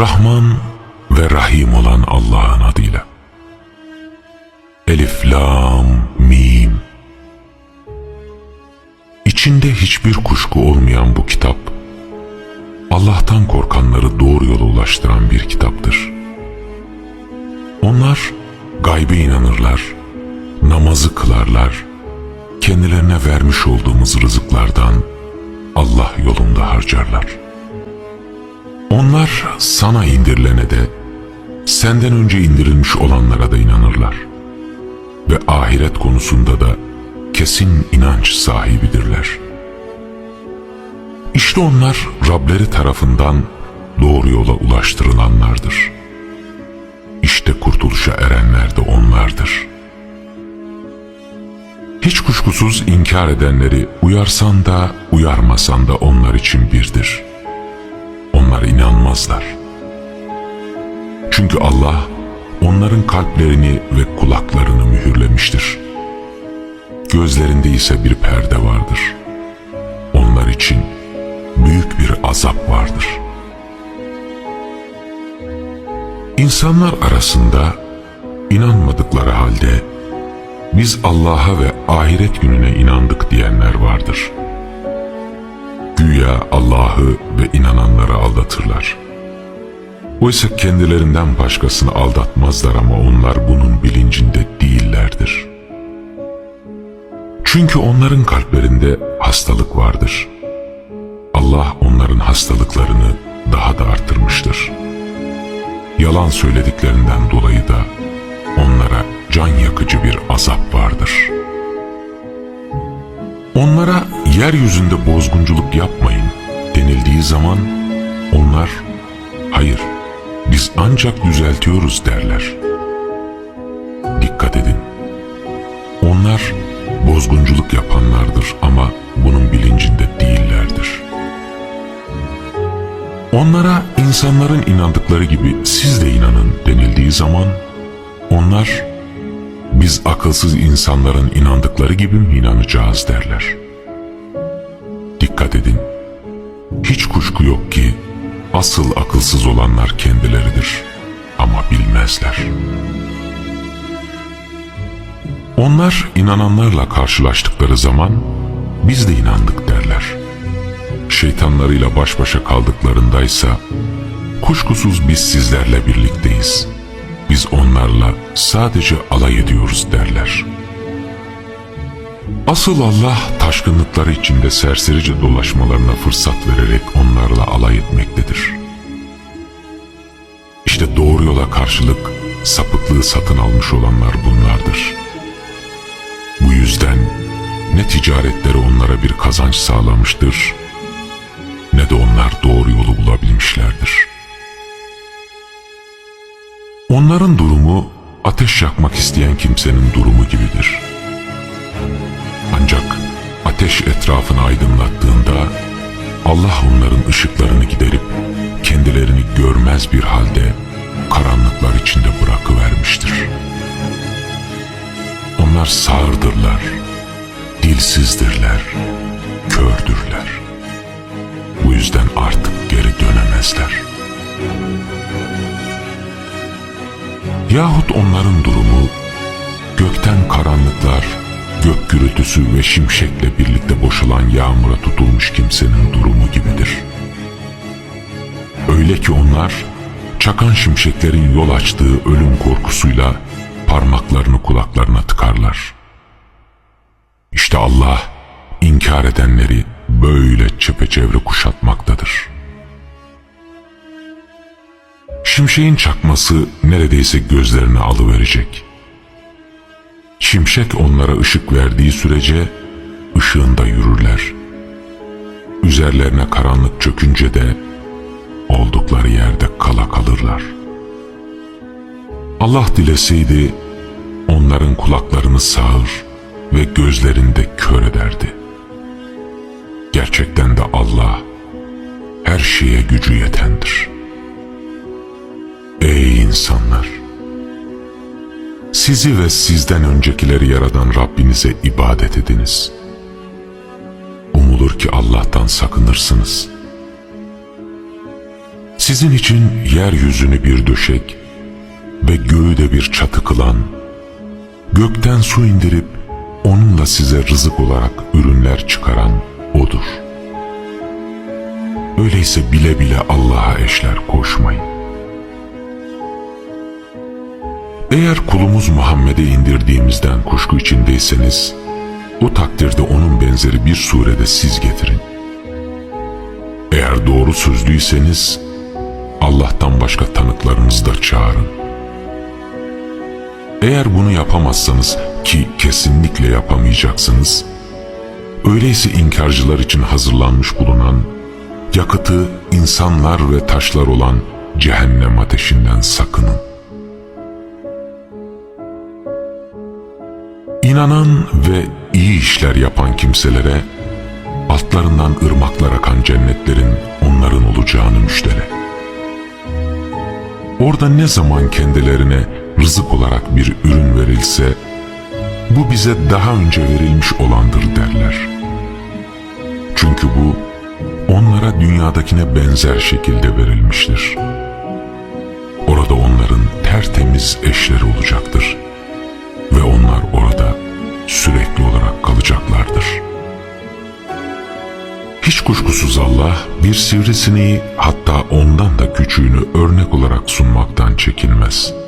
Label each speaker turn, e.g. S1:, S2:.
S1: Rahman ve Rahim olan Allah'ın adıyla. Elif, Lam, Mim. İçinde hiçbir kuşku olmayan bu kitap, Allah'tan korkanları doğru yola ulaştıran bir kitaptır. Onlar gaybe inanırlar, namazı kılarlar, kendilerine vermiş olduğumuz rızıklardan Allah yolunda harcarlar. Onlar sana indirilene de, senden önce indirilmiş olanlara da inanırlar. Ve ahiret konusunda da kesin inanç sahibidirler. İşte onlar Rableri tarafından doğru yola ulaştırılanlardır. İşte kurtuluşa erenler de onlardır. Hiç kuşkusuz inkar edenleri uyarsan da uyarmasan da onlar için birdir. Onlar inanmazlar. Çünkü Allah onların kalplerini ve kulaklarını mühürlemiştir. Gözlerinde ise bir perde vardır. Onlar için büyük bir azap vardır. İnsanlar arasında inanmadıkları halde biz Allah'a ve ahiret gününe inandık diyenler vardır. Güya Allah'ı ve inananları aldatırlar. Oysa kendilerinden başkasını aldatmazlar ama onlar bunun bilincinde değillerdir. Çünkü onların kalplerinde hastalık vardır. Allah onların hastalıklarını daha da arttırmıştır. Yalan söylediklerinden dolayı da onlara can yakıcı bir azap vardır. Onlara yeryüzünde bozgunculuk yapmayın denildiği zaman onlar hayır biz ancak düzeltiyoruz derler. Dikkat edin. Onlar bozgunculuk yapanlardır ama bunun bilincinde değillerdir. Onlara insanların inandıkları gibi siz de inanın denildiği zaman onlar biz akılsız insanların inandıkları gibi mi inanacağız derler. Dikkat edin. Hiç kuşku yok ki asıl akılsız olanlar kendileridir ama bilmezler. Onlar inananlarla karşılaştıkları zaman biz de inandık derler. Şeytanlarıyla baş başa kaldıklarındaysa kuşkusuz biz sizlerle birlikteyiz. Biz onlarla sadece alay ediyoruz derler. Asıl Allah taşkınlıkları içinde serserice dolaşmalarına fırsat vererek onlarla alay etmektedir. İşte doğru yola karşılık sapıklığı satın almış olanlar bunlardır. Bu yüzden ne ticaretleri onlara bir kazanç sağlamıştır ne de onlar doğru yolu bulabilmişlerdir. Onların durumu ateş yakmak isteyen kimsenin durumu gibidir. Ancak ateş etrafını aydınlattığında Allah onların ışıklarını giderip kendilerini görmez bir halde karanlıklar içinde bırakıvermiştir. Onlar sağırdırlar, dilsizdirler, kördürler. Bu yüzden artık geri dönemezler. Yahut onların durumu gökten karanlıklar, gök gürültüsü ve şimşekle birlikte boşalan yağmura tutulmuş kimsenin durumu gibidir. Öyle ki onlar çakan şimşeklerin yol açtığı ölüm korkusuyla parmaklarını kulaklarına tıkarlar. İşte Allah inkar edenleri böyle çepeçevre kuşatmaktadır. Şimşeğin çakması neredeyse gözlerini alıverecek. Şimşek onlara ışık verdiği sürece ışığında yürürler. Üzerlerine karanlık çökünce de oldukları yerde kala kalırlar. Allah dileseydi onların kulaklarını sağır ve gözlerinde kör ederdi. Gerçekten de Allah her şeye gücü yetendir. İnsanlar! Sizi ve sizden öncekileri yaradan Rabbinize ibadet ediniz. Umulur ki Allah'tan sakınırsınız. Sizin için yeryüzünü bir döşek ve göğü de bir çatı kılan, gökten su indirip onunla size rızık olarak ürünler çıkaran O'dur. Öyleyse bile bile Allah'a eşler koşmayın. Eğer kulumuz Muhammed'e indirdiğimizden kuşku içindeyseniz, o takdirde onun benzeri bir surede siz getirin. Eğer doğru sözlüyseniz, Allah'tan başka tanıklarınızı da çağırın. Eğer bunu yapamazsanız ki kesinlikle yapamayacaksınız, öyleyse inkarcılar için hazırlanmış bulunan, yakıtı insanlar ve taşlar olan cehennem ateşinden sakının. İnanan ve iyi işler yapan kimselere altlarından ırmaklar akan cennetlerin onların olacağını müjdele. Orada ne zaman kendilerine rızık olarak bir ürün verilse, bu bize daha önce verilmiş olandır derler. Çünkü bu onlara dünyadakine benzer şekilde verilmiştir. Orada onların tertemiz eşleri olacaktır kuşkusuz Allah bir sivrisineği hatta ondan da küçüğünü örnek olarak sunmaktan çekinmez.